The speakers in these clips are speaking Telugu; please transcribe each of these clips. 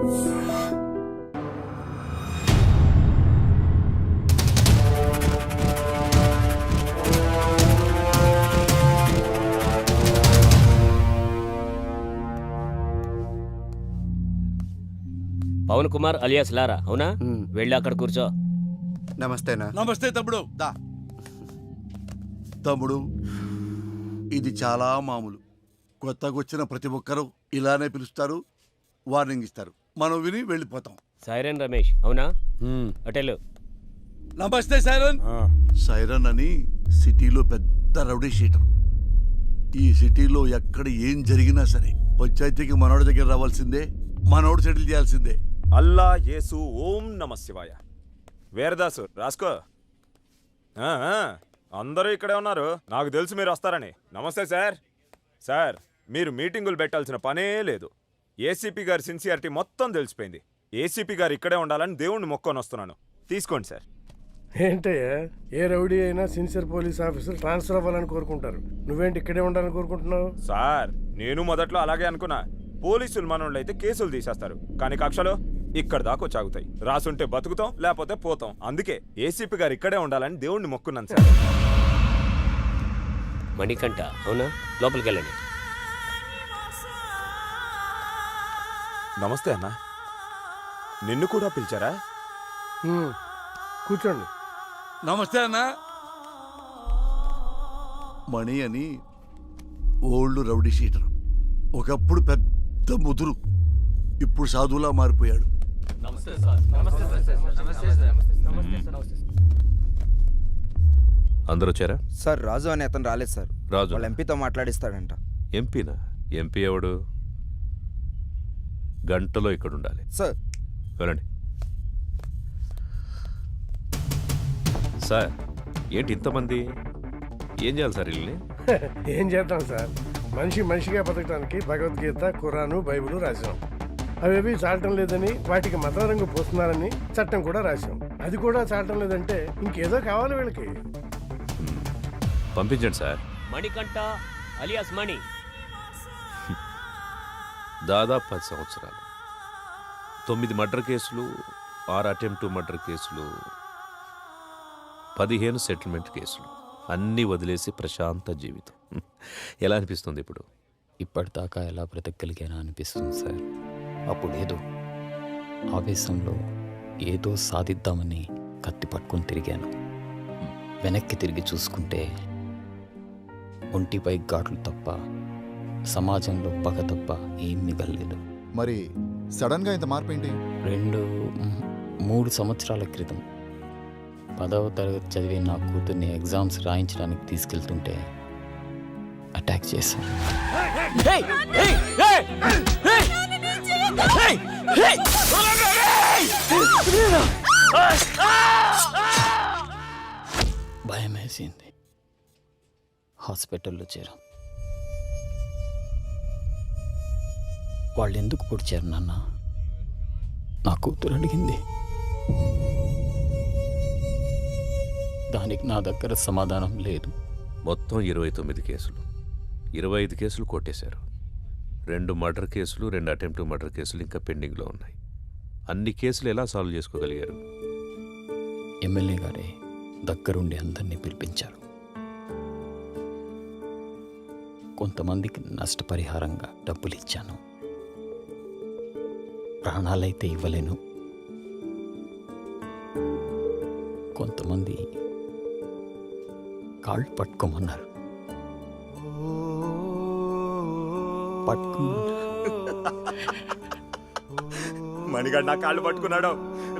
పవన్ కుమార్ అలియాస్ లారా అవునా? వెళ్ళి అక్కడ కూర్చో. నమస్తేనా నమస్తే తమ్ముడు. దా. తమ్ముడు ఇది చాలా మామూలు. కొత్తగా వచ్చిన ప్రతి ఒక్కరూ ఇలానే పిలుస్తారు వార్నింగ్ ఇస్తారు. మనం విని వెళ్ళిపోతాం. సైరన్ రమేష్ అవునా? అటెలు. నమస్తే సైరన్. సైరన్ అని సిటీలో పెద్ద రౌడీ షీటర్. ఈ సిటీలో ఎక్కడ ఏం జరిగినా సరే పంచాయతీకి మనోడి దగ్గర రావాల్సిందే మనోడు సెటిల్ చేయాల్సిందే. అల్లా యేసు ఓం నమ శివాయ. వీరదాసు రాసుకో. అందరూ ఇక్కడే ఉన్నారు. నాకు తెలుసు మీరు వస్తారని. నమస్తే సార్. సార్ మీరు మీటింగులు పెట్టాల్సిన పనే లేదు. ఏసీపీ గారి సిన్సియారిటీ మొత్తం తెలిసిపోయింది. ఏసీపీ గారు ఇక్కడే ఉండాలని దేవుణ్ణి మొక్కొని వస్తున్నాను. తీసుకోండి సార్. ఏంటయ్యా ఏ రౌడీ అయినా సిన్సియర్ పోలీస్ ఆఫీసర్ ట్రాన్స్ఫర్ అవ్వాలని కోరుకుంటారు. నువ్వేంటి ఇక్కడే ఉండాలని కోరుకుంటున్నావు? సార్ నేను మొదట్లో అలాగే అనుకున్నా. పోలీసులు మనోళ్ళు అయితే కేసులు తీసేస్తారు. కానీ కక్షలో ఇక్కడ దాకా చాగుతాయి రాసుంటే బతుకుతాం లేకపోతే పోతాం. అందుకే ఏసీపీ గారు ఇక్కడే ఉండాలని దేవుణ్ణి మొక్కున్నాను సార్. మణికంఠ అవునా? లోపలికి వెళ్ళండి నమస్తే అన్న. నిన్ను కూడా పిలిచారా. కూర్చోండి. నమస్తే అన్న. మణి అని ఓల్డ్ రౌడీ షీటర్. ఒకప్పుడు పెద్ద ముదురు. ఇప్పుడు సాధువులా మారిపోయాడు. అందరూ వచ్చారా? సార్ రాజు అనే అతను రాలేదు సార్. రాజు. వాళ్ళ ఎంపీతో మాట్లాడిస్తాడంట. ఎంపీనా? ఎంపీ ఎవడు? గంటలో ఇక్కడ ఉండాలి సార్. వెళ్ళండి. సార్ ఏంటి ఇంతమంది? ఏం చేయాలి సార్ వీళ్ళని? ఏం చేద్దాం సార్? మనిషి మనిషిగా బతకడానికి భగవద్గీత ఖురాను బైబిల్ రాశాం. అవేవి చాలటం లేదని వాటికి మతం రంగు పోస్తున్నారని చట్టం కూడా రాశాం. అది కూడా చాలటం లేదంటే ఇంకేదో కావాలి వీళ్ళకి. పంపించండి సార్. మణికంఠ అలియాస్ మణి. దాదాపు పది సంవత్సరాలు. తొమ్మిది మర్డర్ కేసులు ఆరు అటెంప్ట్ మర్డర్ కేసులు పదిహేను సెటిల్మెంట్ కేసులు. అన్నీ వదిలేసి ప్రశాంత జీవితం. ఎలా అనిపిస్తుంది ఇప్పుడు? ఇప్పటిదాకా ఎలా బ్రతకగలిగానా అనిపిస్తుంది సార్. అప్పుడేదో ఆవేశంలో ఏదో సాధిద్దామని కత్తి పట్టుకొని తిరిగాను. వెనక్కి తిరిగి చూసుకుంటే ఒంటిపై ఘాట్లు తప్ప సమాజంలో పగ తప్ప ఏం మిగలలేదు మరి సడన్గా ఇంత మార్పు ఏంటి రెండు మూడు సంవత్సరాల క్రితం పదవ తరగతి చదివే నా కూతుర్ని ఎగ్జామ్స్ రాయించడానికి తీసుకెళ్తుంటే అటాక్ చేశాను భయం వేసింది హాస్పిటల్లో చేరాం వాళ్ళు ఎందుకు పొడిచారు నాన్న? నా కూతురు అడిగింది. దానికి నా దగ్గర సమాధానం లేదు. మొత్తం ఇరవై తొమ్మిది కేసులు. ఇరవై ఐదు కేసులు కొట్టేశారు. రెండు మర్డర్ కేసులు రెండు అటెంప్ట్ మర్డర్ కేసులు ఇంకా పెండింగ్లో ఉన్నాయి. అన్ని కేసులు ఎలా సాల్వ్ చేసుకోగలిగారు? ఎమ్మెల్యే గారే దగ్గరుండి అందరినీ పిలిపించారు. కొంతమందికి నష్టపరిహారంగా డబ్బులు ఇచ్చాను ప్రాణాలైతే ఇవ్వలేను. కొంతమంది కాళ్ళు పట్టుకోమన్నారు. మణిగాడు నా కాళ్ళు పట్టుకున్నాడు.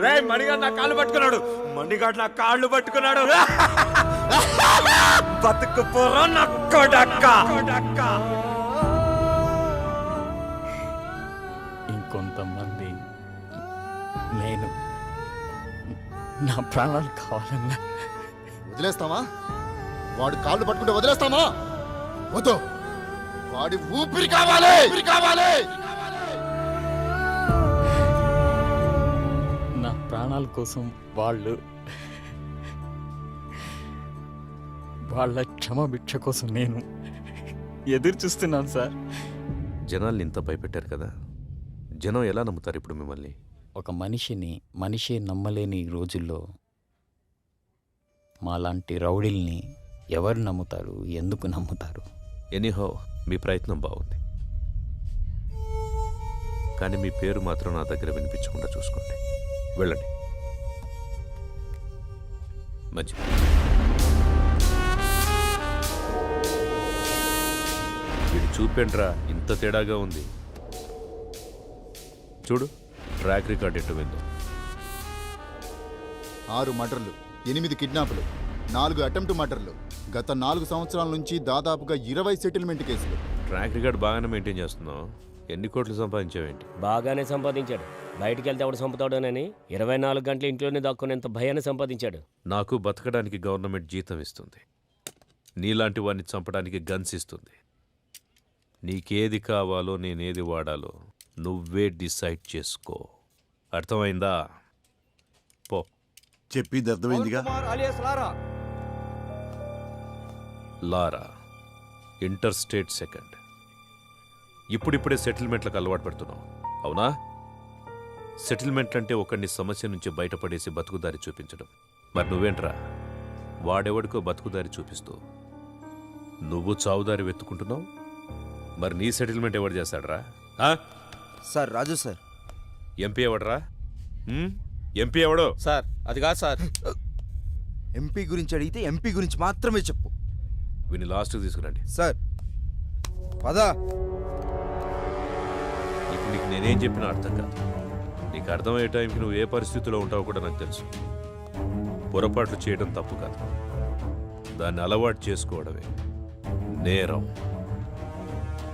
రే మణిగాడు నా కాళ్ళు పట్టుకున్నాడు. మణిగాడు నా కాళ్ళు పట్టుకున్నాడు. బతుకు పోరా నా కొడక్క. నా ప్రాణాలు కావాలన్నా. వదిలేస్తామా వాడు కాళ్ళు పట్టుకుంటే వదిలేస్తామా వద్దు. వాడి ఊపిరి కావాలి. ఊపిరి కావాలి. నా ప్రాణాల కోసం వాళ్ళు వాళ్ళ క్షమభిక్ష కోసం నేను ఎదురు చూస్తున్నాను సార్. జనాల్ని ఇంత భయపెట్టారు కదా. జనం ఎలా నమ్ముతారు ఇప్పుడు మిమ్మల్ని? ఒక మనిషిని మనిషి నమ్మలేని రోజుల్లో మాలాంటి రౌడీల్ని ఎవరు నమ్ముతారు? ఎందుకు నమ్ముతారు? ఎనీహో మీ ప్రయత్నం బాగుంది. కానీ మీ పేరు మాత్రం నా దగ్గర వినిపించకుండా చూసుకోండి. వెళ్ళండి. మంచి వీడు చూపెండ్రా ఇంత తేడాగా ఉంది. చూడు. ట్రాక్ రికార్డ్ ఎటు విందో ఆరు మర్డర్లు ఎనిమిది కిడ్నాపులు నాలుగు అటెంప్ట్ మర్డర్లు గత నాలుగు సంవత్సరాల నుంచి దాదాపుగా ఇరవై సెటిల్మెంట్ కేసులు. ట్రాక్ రికార్డ్ బాగానే మెయింటైన్ చేస్తున్నావు. ఎన్ని కోట్లు సంపాదించావేంటి? బాగానే సంపాదించాడు. బయటికి వెళ్తే ఎవడు చంపుతాడోనని ఇరవై నాలుగు గంటలు ఇంట్లోనే దాక్కునేంత భయాన్ని సంపాదించాడు. నాకు బతకడానికి గవర్నమెంట్ జీతం ఇస్తుంది. నీలాంటి వాడిని చంపడానికి గన్స్ ఇస్తుంది. నీకేది కావాలో నేనేది వాడాలో నువ్వే డిసైడ్ చేసుకో. అర్థమైందా? పో. చెప్పింది అర్థమైందిగా? లారా. Inter state second. ఇప్పుడిప్పుడే సెటిల్మెంట్లకు అలవాటు పెడుతున్నావు. అవునా? సెటిల్మెంట్ అంటే ఒకడిని సమస్య నుంచి బయటపడేసి బతుకుదారి చూపించడం. మరి నువ్వేంట్రా? వాడెవడికో బతుకుదారి చూపిస్తూ. నువ్వు చావుదారి వెతుకుంటున్నావు మరి నీ సెటిల్మెంట్ ఎవడు చేస్తాడరా? ఆ? Sir Raju sir. ఎంపీ ఎవడరా? ఎంపీ ఎవడో? సార్ అది కాదు సార్. ఎంపీ గురించి అడిగితే ఎంపీ గురించి మాత్రమే చెప్పు. వీని లాస్ట్కి తీసుకురండి. సార్ పదా. ఇప్పుడు నీకు నేనేం చెప్పినా అర్థం కాదు. నీకు అర్థమయ్యే టైంకి నువ్వు ఏ పరిస్థితిలో ఉంటావో కూడా నాకు తెలుసు. పొరపాట్లు చేయడం తప్పు కాదు. దాన్ని అలవాటు చేసుకోవడమే నేరం.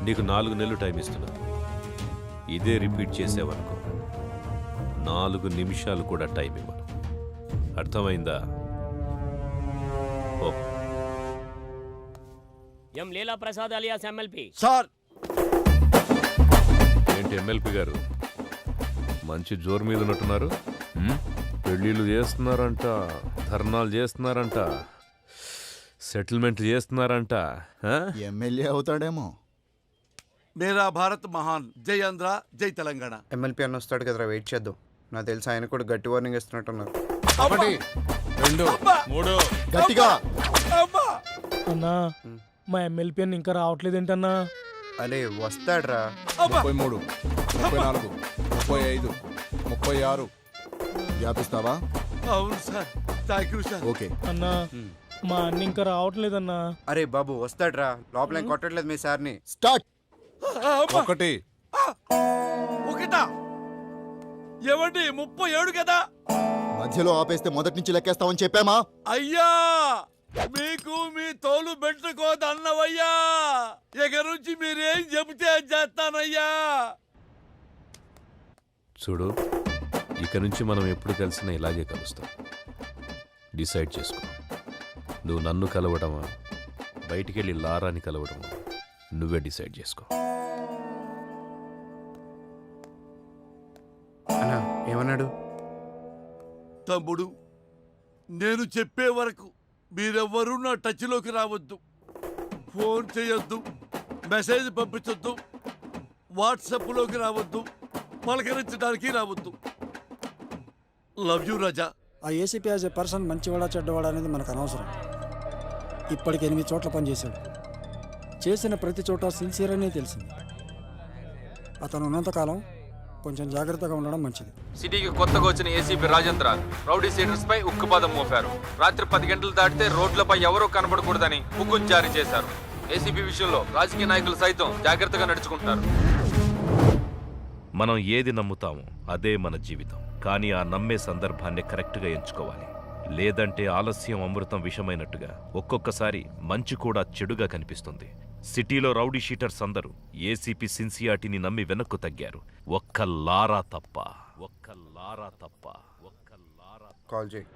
నీకు నాలుగు నెలలు టైం ఇస్తున్నా. ఇదే రిపీట్ చేసేవనుకో. నాలుగు నిమిషాలు కూడా టైం ఇవ్వను. అర్థమైందా? ఓ. M Leela Prasad alias MLP sir! ఏంటి ఎమ్మెల్పీ గారు? మంచి జోరు మీద ఉన్నట్టున్నారు? ఉమ్? పెళ్ళిళ్ళు చేస్తున్నారంట ధర్నాలు చేస్తున్నారంట సెటిల్మెంట్ చేస్తున్నారంట ఆ? ఎమ్మెల్యే అవుతాడేమో. మేరా భారత్ మహాన్ జై ఆంధ్ర జై తెలంగాణ. ఎమ్మెల్పీ అన్న వస్తాడు కదరా వెయిట్ చేద్దాం. నాకు తెలిసి ఆయన కూడా గట్టి వార్నింగ్ ఇస్తున్నట్టున్నారు. ఒకటి రెండు మూడు. గట్టిగా. అన్నా మా ఎమ్మెల్పీ అని ఇంకా రావట్లేదేంటన్నా? అరే వస్తాడ్రా. ముప్పై మూడు ముప్పై నాలుగు ముప్పై ఐదు ముప్పై ఆరు. వ్యాపిస్తావా? అవును sir. Thank you sir okay. అన్నా మా అన్న ఇంకా రావట్లేదన్నా? అరే బాబు వస్తాడ్రా. లోపల ఏం కొట్టట్లేదు మీ సార్ని. స్టార్ట్. ఒకటి. ఒకటా? ఏమండి ముప్పై ఏడు కదా? మధ్యలో ఆపేస్తే మొదటి నుంచి లెక్కేస్తామని చెప్పామా? అయ్యా! మీకు మీ తోలు పెట్టుకోదన్నవయ్యా ఇక నుంచి మీరేం చెబితే అది చేస్తానయ్యా! చూడు ఇక నుంచి మనం ఎప్పుడు కలిసినా ఇలాగే కలుస్తాం. డిసైడ్ చేసుకో. నువ్వు నన్ను కలవడమా బయటికెళ్ళి లారాని కలవడమా నువ్వే డిసైడ్ చేసుకో. అన్నా ఏమన్నాడు? తమ్ముడు నేను చెప్పే వరకు మీరెవ్వరూ నా టచ్లోకి రావద్దు. ఫోన్ చేయొద్దు మెసేజ్ పంపించొద్దు వాట్సాప్లోకి రావద్దు పలకరించడానికి రావద్దు. లవ్ యూ రాజా ఆ ఏసీపీ యాజ్ ఎ పర్సన్ మంచివాడా చెడ్డవాడా అనేది మనకు అనవసరం. ఇప్పటికి ఎనిమిది చోట్ల పనిచేశాడు. చేసిన ప్రతి చోట సిన్సియర్ అనే తెలిసింది. అతను ఉన్నంతకాలం కొంచెం జాగ్రత్తగా ఉండడం మంచిది. సిటీకి కొత్తగా వచ్చిన ఏసీపీ రాజేంద్ర రౌడీ సీడర్స్ పై ఉక్కుపాదం మోపారు. రాత్రి పది గంటలు దాటితే రోడ్లపై ఎవరూ కనబడకూడదని హుకుం జారీ చేశారు. ఏసీపీ విషయంలో రాజకీయ నాయకులు సైతం జాగ్రత్తగా నడుచుకుంటారు మనం ఏది నమ్ముతామో అదే మన జీవితం. కానీ ఆ నమ్మే సందర్భాన్ని కరెక్ట్గా ఎంచుకోవాలి. లేదంటే ఆలస్యం అమృతం విషమైనట్టుగా ఒక్కొక్కసారి మంచి కూడా చెడుగా కనిపిస్తుంది. సిటీలో రౌడీ షీటర్స్ అందరూ ఏసీపీ సిన్సియాటిని నమ్మి వెనక్కు తగ్గారు. ఒక్క లారా తప్ప ఒక్క లారా తప్ప ఒక్క లారా కాల్ చేయి.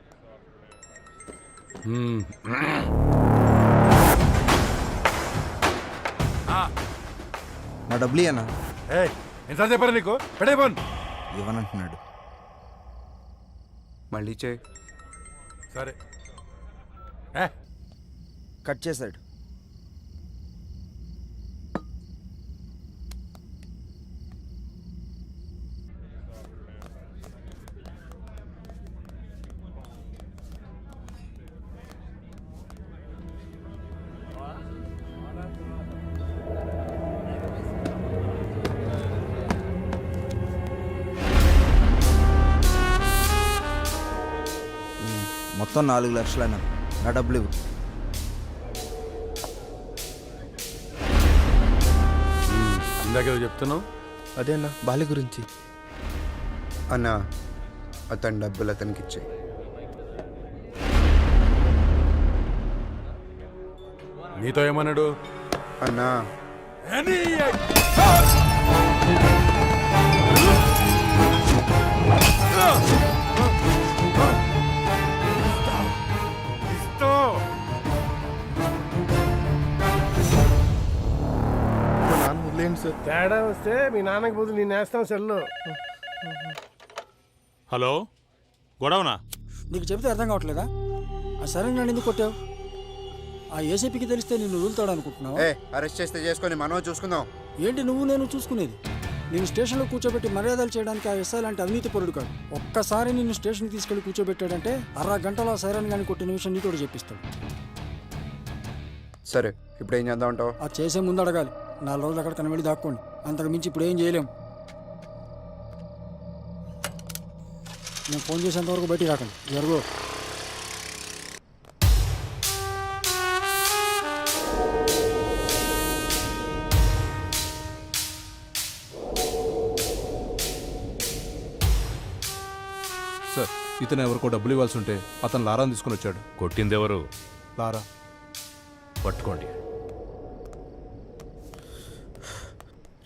నా డబ్బులు అన్న ఎంత చెప్పారు నీకు? పెడే ఫోన్. ఇవ్వనంటున్నాడు. మళ్ళీ చేయి సరే. కట్ చేశాడు. మొత్తం నాలుగు లక్షలు అన్నాను నా డబ్బులు ఇవ్వు. ఇందాక చెప్తున్నావు? అదే అన్న బాలి గురించి. అన్న అతని డబ్బులు అతనికి ఇచ్చే నీతో ఏమన్నాడు? అన్నా. తేడా వస్తే మీ నాన్నకి బదులు నేను వేస్తాం సెల్లో. హలో గొడవనా? నీకు చెబితే అర్థం కావట్లేదా? ఆ సరే నన్ను ఎందుకు కొట్టావు? ఆ ఏసీపీకి తెలిస్తే నిన్ను వదులుతాడు అనుకుంటున్నావు ఏ అరెస్ట్ చేస్తే చేసుకొని మనం చూసుకుందాం. ఏంటి నువ్వు నేను చూసుకునేది? నేను స్టేషన్లో కూర్చోబెట్టి మర్యాదలు చేయడానికి ఆ ఎస్ఐ లాంటి అవినీతి పరుడు కాదు. ఒక్కసారి నిన్ను స్టేషన్కి తీసుకెళ్ళి కూర్చోబెట్టాడంటే అర గంటలో సైరన్ గాని కొట్టిన విషయం నీతోడు చెప్పిస్తాడు. సరే ఇప్పుడు ఏం చేద్దాం అంటావు? ఆ చేసే ముందు అడగాలి నాలుగు రోజులు అక్కడ కనబడి దాక్కోండి. అంతకు మించి ఇప్పుడు ఏం చేయలేం. నేను ఫోన్ చేసేంత వరకు బయటికి రాకండి. జరుగు. సార్ ఇతను ఎవరికో డబ్బులు ఇవ్వాల్సి ఉంటే అతను లారాని తీసుకుని వచ్చాడు. కొట్టిందెవరు? లారా. పట్టుకోండి.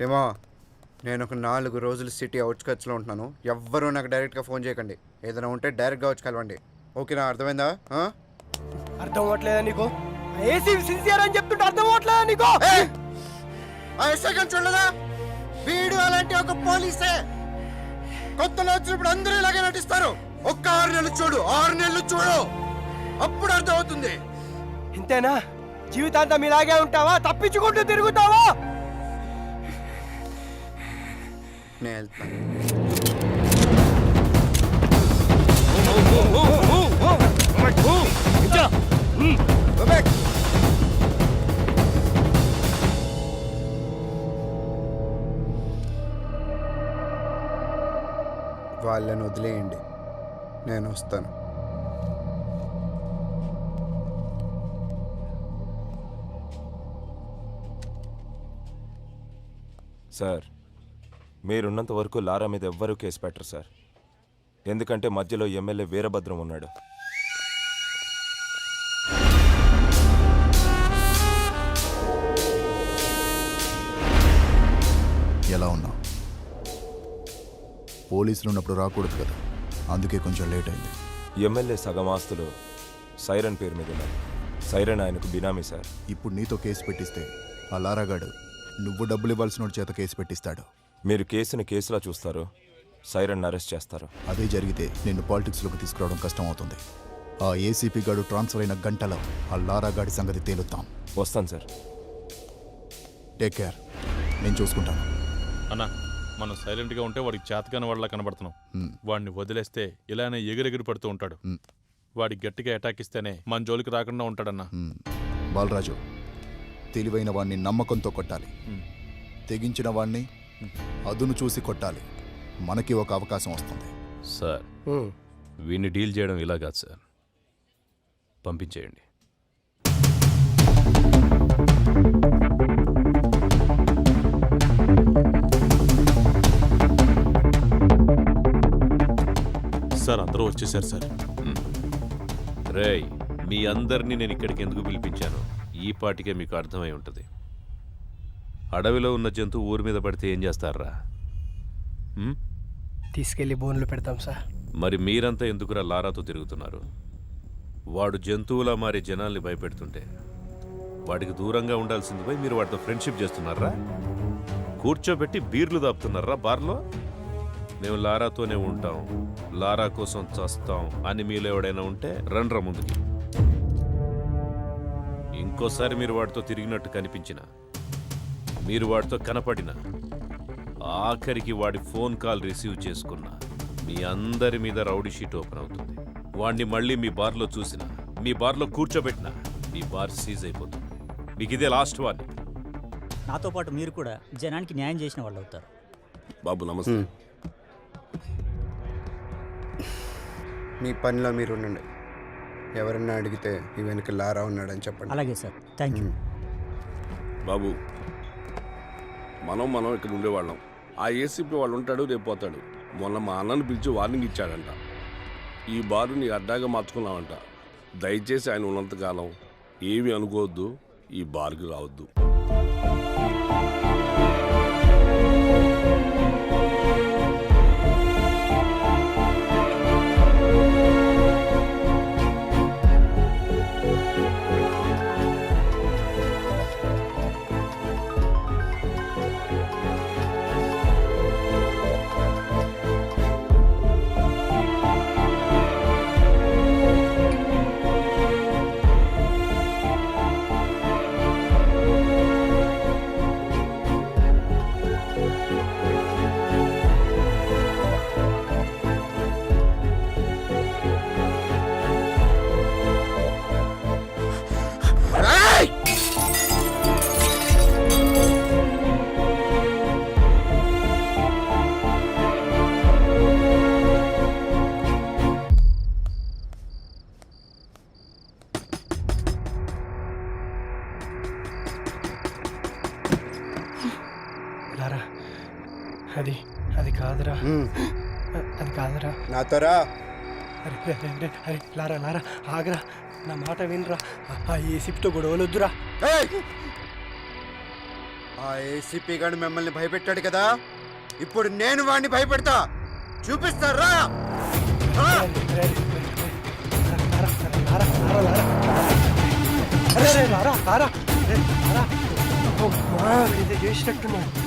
రేమా నేను ఒక నాలుగు రోజులు సిటీ అవుట్స్కట్స్లో ఉంటున్నాను. ఎవ్వరూ నాకు డైరెక్ట్గా ఫోన్ చేయకండి. ఏదైనా ఉంటే డైరెక్ట్గా వచ్చి కలవండి. ఓకేనా? అర్థమైందా? ఆ? అర్థం అవ్వట్లేదా నీకు ఏసీ సిన్సియర్ అని చెప్తుంటే అర్థం అవ్వట్లేదా నీకు? ఏయ్! ఆ ఎస్ఐ గారిని చూడలేదా? వీడు అలాంటి ఒక పోలీసే. కొత్తలో వచ్చినప్పుడు అందరూ ఇలాగే నటిస్తారు. ఒక్క ఆరు నెలలు చూడు ఆరు నెలలు చూడు. అప్పుడు అర్థం అవుతుంది ఇంతేనా? జీవితాంతం ఇలాగే ఉంటావా? తప్పించుకుంటూ తిరుగుతావా? నేను వెళ్తాను. వాళ్ళని వదిలేయండి. నేను వస్తాను. సార్ మీరున్నంత వరకు లారా మీద ఎవ్వరూ కేసు పెట్టరు సార్. ఎందుకంటే మధ్యలో ఎమ్మెల్యే వీరభద్రం ఉన్నాడు. ఎలా ఉన్నావు? పోలీసులు ఉన్నప్పుడు రాకూడదు కదా. అందుకే కొంచెం లేట్ అయింది. ఎమ్మెల్యే సగం ఆస్తులు సైరన్ పేరు మీద ఉన్నాయి. సైరన్ ఆయనకు బినామీ సార్. ఇప్పుడు నీతో కేసు పెట్టిస్తే ఆ లారాగాడు నువ్వు డబ్బులు ఇవ్వాల్సిన చేత కేసు పెట్టిస్తాడు. మీరు కేసుని కేసులా చూస్తారు. సైరన్ అరెస్ట్ చేస్తారు. అదే జరిగితే నిన్ను పాలిటిక్స్లోకి తీసుకురావడం కష్టం అవుతుంది ఆ ఏసీపీ గాడు ట్రాన్స్ఫర్ అయిన గంటలో ఆ లారాగాడి సంగతి తేలుతాం వస్తాను సార్. Take care. నేను చూసుకుంటాను. అన్నా మనం సైలెంట్గా ఉంటే వాడికి చేతకాని వాళ్ళ కనబడుతున్నాం. మ్. వాడిని వదిలేస్తే ఇలానే ఎగిరెగిరి పడుతూ ఉంటాడు. మ్. వాడికి గట్టిగా అటాక్ ఇస్తేనే మన జోలికి రాకుండా ఉంటాడన్నా. బాలరాజు తెలివైన వాణ్ణి నమ్మకంతో కొట్టాలి. తెగించిన వాణ్ణి అదును చూసి కొట్టాలి. మనకి ఒక అవకాశం వస్తుంది. సార్ వీడిని డీల్ చేయడం ఇలా కాదు సార్. పంపించేయండి. సార్ అందరూ వచ్చేసారు సార్. రేయ్ మీ అందరినీ నేను ఇక్కడికి ఎందుకు పిలిపించాను? ఈ పాటికే మీకు అర్థమై ఉంటుంది. అడవిలో ఉన్న జంతువు ఊరి మీద పడితే ఏం చేస్తారా? హ్మ్? తీసుకెళ్ళి బోన్లు పెడతాం సార్. మరి మీరంతా ఎందుకురా లారాతో తిరుగుతున్నారు? వాడు జంతువులా మారి జనాల్ని భయపెడుతుంటే వాడికి దూరంగా ఉండాల్సింది పోయి మీరు వాడితో ఫ్రెండ్షిప్ చేస్తున్నారా? కూర్చోబెట్టి బీర్లు దాపుతున్నారా బార్లో? మేము లారాతోనే ఉంటాం. లారా కోసం చస్తాం అని మీలో ఎవడైనా ఉంటే రండ్రా ముందుకి. ఇంకోసారి మీరు వాడితో తిరిగినట్టు కనిపించిన మీరు వాడితో కనపడిన. ఆఖరికి వాడి ఫోన్ కాల్ రిసీవ్ చేసుకున్నా. మీ అందరి మీద రౌడీ షీట్ ఓపెన్ అవుతుంది. వాడిని మళ్ళీ మీ బార్లో చూసిన. మీ బార్లో కూర్చోబెట్టిన. మీ బార్ సీజ్ అయిపోతుంది. మీకు ఇదే లాస్ట్ వార్నింగ్. నాతో పాటు మీరు కూడా జనానికి న్యాయం చేసిన వాళ్ళు అవుతారు. బాబు నమస్తే. మీ పనిలో మీరు ఉండండి. ఎవరన్నా అడిగితే ఈ వెనక లారా ఉన్నాడని చెప్పండి. అలాగే సార్. థ్యాంక్ యూ బాబు మనం మనం ఇక్కడ ఉండేవాళ్ళం. ఆ ఏసీపీ వాళ్ళు ఉంటాడు రేపు పోతాడు. మొన్న మా అన్నను పిలిచి వార్నింగ్ ఇచ్చాడంట. ఈ బారుని అడ్డాగా మార్చుకున్నామంట. దయచేసి ఆయన ఉన్నంతకాలం ఏమీ అనుకోవద్దు ఈ బార్కి రావద్దు. అది కాదురా. నాతో రా అరే అరే, అరే, అరే లారా లారా ఆగరా. నా మాట వినరా. ఆ ఏసీపీతో గొడవలొద్దురా! ఆ ఏసీపీ గారు మిమ్మల్ని భయపెట్టాడు కదా? ఇప్పుడు నేను వాడిని భయపెడతా. చూపిస్తారా చేసినట్టున్నాడు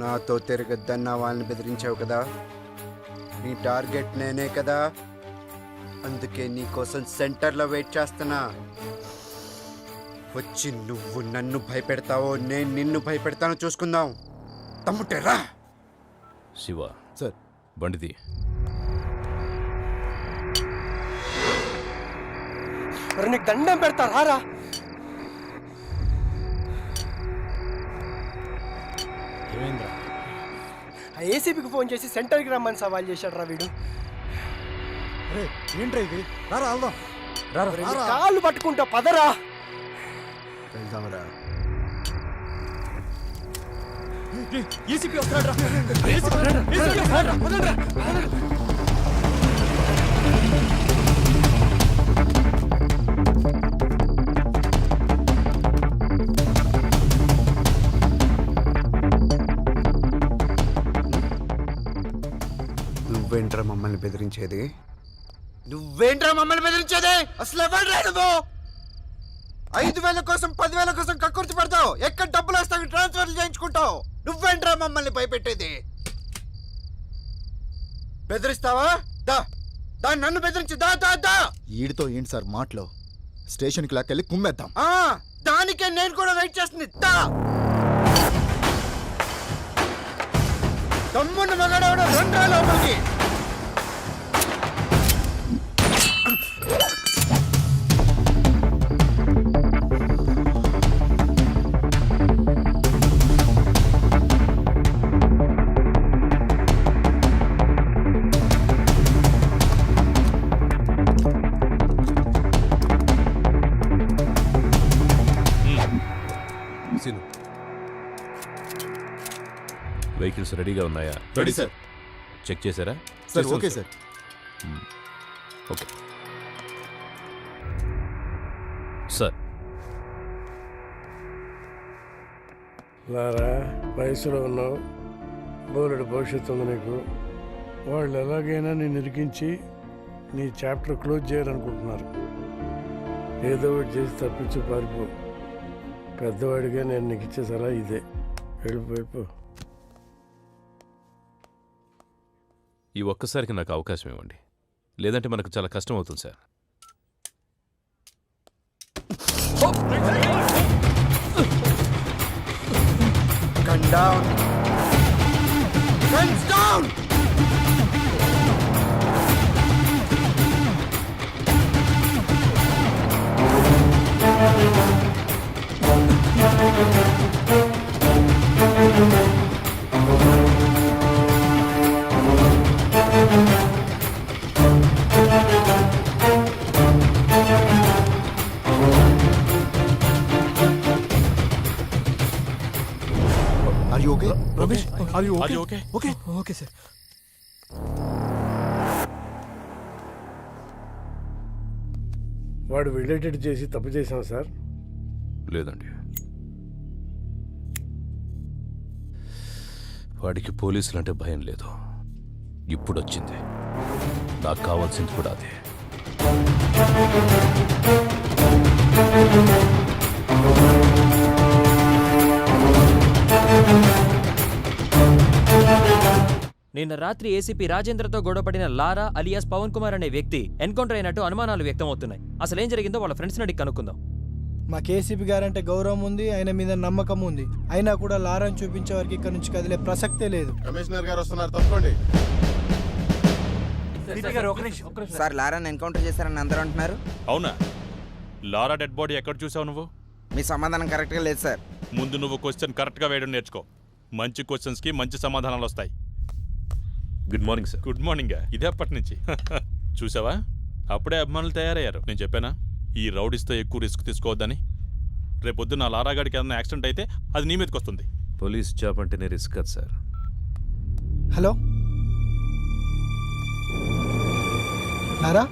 నాతో తిరగద్దన్న వాళ్ళని బెదిరించావు కదా? నీ టార్గెట్ నేనే కదా. అందుకే నీ కోసం సెంటర్లో వెయిట్ చేస్తున్నా. వచ్చి నువ్వు నన్ను భయపెడతావో నేను నిన్ను భయపెడతానో చూసుకుందాం. తమ్ముటే రా. శివ. సార్. బండిది మరి నీకు దండం పెడతా రారా. ఏమైందిరా? ఆ ఏసీపీకి ఫోన్ చేసి సెంటర్కి రమ్మని సవాల్ చేశాడు రా వీడు ఏంట్రా ఇది రారా వెళ్దాం కాళ్ళు పట్టుకుంటా పదరా వెళ్దాంరా నువ్వేంట్రా మమ్మల్ని బెదిరించేది? నువ్వేంట్రా మమ్మల్ని బెదిరించేది? అసలు ఎవరు నువ్వు? ఐదు వేల కోసం పదివేల కోసం కక్కుర్తి పడతావు. ఎక్కడ డబ్బులు వస్తావు? ట్రాన్స్ఫర్లు చేయించుకుంటావు. నువ్వేంట్రా మమ్మల్ని భయపెట్టేది? బెదిరిస్తావా? దా దా నన్ను బెదిరించి దా దా దా. ఈడితో ఏంటి సార్ మాటలో? స్టేషన్కి లాక్కెళ్ళి కుమ్మేద్దాం. ఆ, దానికే నేను కూడా వెయిట్ చేస్తుంది. దా. తమ్మున్న మగాడవడ రెండు లోపలికి సీను వెహికల్స్ రెడీగా ఉన్నాయా? రెడీ సార్ చెక్ చేశారా? Sir okay. Sir okay Lara వయసులో ఉన్నావు. బోలెడు భవిష్యత్తు ఉంది నీకు. వాళ్ళు ఎలాగైనా నేను ఇరికించి నీ చాప్టర్ క్లోజ్ చేయాలనుకుంటున్నారు. ఏదో ఒకటి చేసి తప్పించి పారిపో. పెద్దవాడిగా నేను నీకు ఇచ్చే సలహా ఇదే. వెళ్ళిపోయిపో ఈ ఒక్కసారికి నాకు అవకాశం ఇవ్వండి. లేదంటే మనకు చాలా కష్టం అవుతుంది sir. Down. Guns down. Are you okay? Okay okay okay sir వాడు వెళ్ళేటట్టు చేసి తప్పు చేశాం సార్ లేదండి. వాడికి పోలీసులు అంటే భయం లేదు. ఇప్పుడు వచ్చింది నాకు కావాల్సింది కూడా అదే. నిన్న రాత్రి ఏసీపీ రాజేంద్రతో గొడవపడిన లారా అలియాస్ పవన్ కుమార్ అనే వ్యక్తి ఎన్కౌంటర్ అయినట్టు అనుమానాలు వ్యక్తమవుతున్నాయి. అసలు ఏం జరిగిందో వాళ్ళ ఫ్రెండ్స్ అడిగి కనుక్కుందాం. మా కేసీపీ గారంటే గౌరవం ఉంది ఆయన మీద నమ్మకం ఉంది. అయినా కూడా లారాన్ని చూపించే వారికి ఇక్కడ నుంచి కదిలే ప్రసక్తే లేదు. కమిషనర్ గారు వస్తున్నారు తప్పండి సార్ లారాన్ని ఎన్కౌంటర్ చేశారని అందరూ అంటున్నారు. అవునా? లారా డెడ్ బాడీ ఎక్కడ చూసావు నువ్వు? మీ సమాధానం కరెక్ట్గా లేదు సార్. ముందు నువ్వు క్వశ్చన్ కరెక్ట్గా వేయడం నేర్చుకో. మంచి క్వశ్చన్స్కి మంచి సమాధానాలు వస్తాయి. Good morning sir good morning ఇదే అప్పటి నుంచి. చూసావా? అప్పుడే అభిమానులు తయారయ్యారు. నేను చెప్పానా? ఈ రౌడీస్తో ఎక్కువ రిస్క్ తీసుకోవద్దని. రేపొద్దు నా లారాగాడికి ఏదైనా యాక్సిడెంట్ అయితే అది నీ మీదకి వస్తుంది. పోలీస్ జాబ్ అంటేనే రిస్క్ కదా సార్. హలో? లారా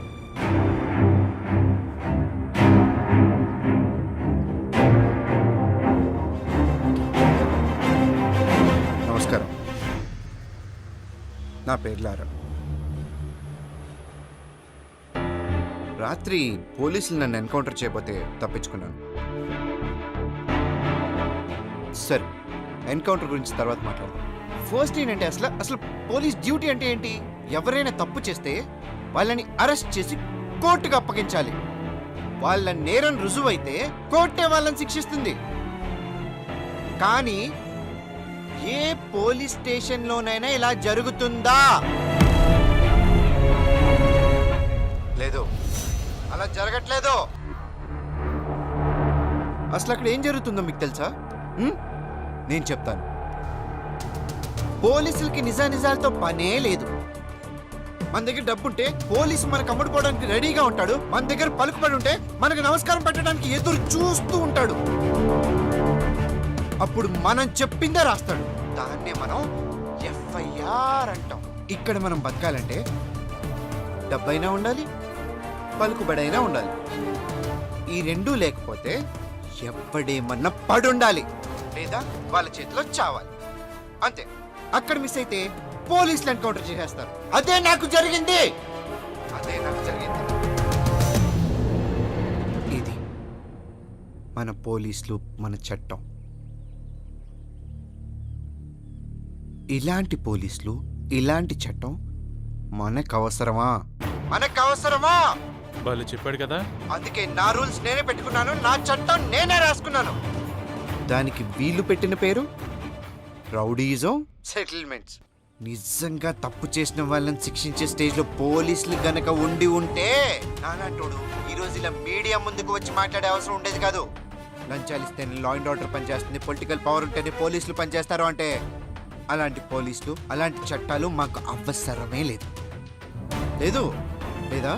నా పేర్లారా రాత్రి పోలీసులు నన్ను ఎన్కౌంటర్ చేయబోతే తప్పించుకున్నాను. సరే ఎన్కౌంటర్ గురించి తర్వాత మాట్లాడదాం. ఫస్ట్ ఏంటంటే అసలు అసలు పోలీస్ డ్యూటీ అంటే ఏంటి? ఎవరైనా తప్పు చేస్తే వాళ్ళని అరెస్ట్ చేసి కోర్టుకు అప్పగించాలి. వాళ్ళ నేరం రుజువైతే కోర్టే వాళ్ళని శిక్షిస్తుంది. కానీ ఏ పోలీస్ స్టేషన్లోనైనా ఇలా జరుగుతుందా? లేదు. అలా జరగట్లేదు. అసలు అక్కడ ఏం జరుగుతుందో మీకు తెలుసా? నేను చెప్తాను. పోలీసులకి నిజానిజాలతో పనే లేదు. మన దగ్గర డబ్బుంటే పోలీసు మనకు అమ్ముడుపోవడానికి రెడీగా ఉంటాడు. మన దగ్గర పలుకుబడి ఉంటే మనకు నమస్కారం పెట్టడానికి ఎదురు చూస్తూ ఉంటాడు. అప్పుడు మనం చెప్పిందే రాస్తాడు. దాన్నే మనం ఎఫ్ఐఆర్ అంటాం. ఇక్కడ మనం బతకాలంటే డబ్బైనా ఉండాలి పలుకుబడైనా ఉండాలి. ఈ రెండూ లేకపోతే ఎప్పుడేమన్నా పడుండాలి. లేదా వాళ్ళ చేతిలో చావాలి. అంతే. అక్కడ మిస్ అయితే పోలీసులు ఎన్కౌంటర్ చేసేస్తారు. అదే నాకు జరిగింది. అదే నాకు జరిగింది. ఇది మన పోలీసులు మన చట్టం. ఇలాంటి పోలీసులు ఇలాంటి చట్టం మనకు అవసరమా మనకు అవసరమా వాళ్ళు చెప్పాడు కదా. అందుకే నా రూల్స్ నేనే పెట్టుకున్నాను నా చట్టం నేనే రాసుకున్నాను. దానికి వీళ్ళు పెట్టిన పేరు? రౌడీజం? సెటిల్మెంట్స్. నిజంగా తప్పు చేసిన వాళ్ళని శిక్షించే స్టేజ్లో పోలీసులు గనక ఉండి ఉంటే నానాటోడు ఈ రోజు ఇలా మీడియా ముందుకు వచ్చి మాట్లాడే అవసరం ఉండేది కాదు. లంచాలు ఇస్తేనే లా అండ్ ఆర్డర్ పనిచేస్తుంది పొలిటికల్ పవర్ ఉంటేనే పోలీసులు పనిచేస్తారు అంటే. అలాంటి పోలీసులు అలాంటి చట్టాలు మాకు అవసరమే లేదు. లేదు? లేదా?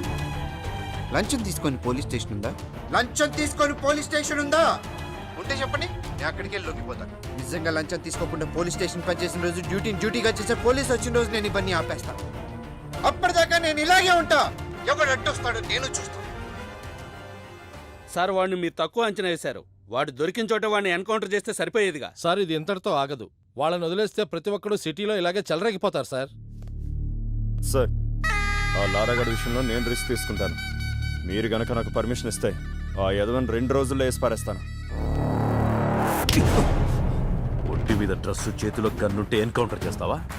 లంచం తీసుకొని పోలీస్ స్టేషన్ ఉందా? లంచం తీసుకొని పోలీస్ స్టేషన్ ఉందా? ఉంటే చెప్పండి నేను అక్కడికి వెళ్ళి లొంగిపోతాను నిజంగా లంచం తీసుకోకుండా పోలీస్ స్టేషన్ పనిచేసిన రోజు డ్యూటీని డ్యూటీగా చేసే పోలీస్ వచ్చిన రోజు నేను ఇవన్నీ ఆపేస్తాను అప్పటిదాకా నేను ఇలాగే ఉంటా. ఎవడు అడ్డొస్తాడో నేను చూస్తాను సార్ వాడిని మీరు తక్కువ అంచనా వేశారు. వాడు దొరికిన చోట వాడిని ఎన్కౌంటర్ చేస్తే సరిపోయేదిగా. సార్ ఇది ఇంతటితో ఆగదు. వాళ్ళని వదిలేస్తే ప్రతి ఒక్కడు సిటీలో ఇలాగే చెలరేగిపోతారు సార్. సార్ ఆ లారాగడ్ విషయంలో నేను రిస్క్ తీసుకుంటాను. మీరు గనక నాకు పర్మిషన్ ఇస్తే ఆ యదవన్ రెండు రోజుల్లో వేసి పారేస్తాను. ఒంటి మీద డ్రెస్సు చేతిలో గన్నుంటే ఎన్కౌంటర్ చేస్తావా?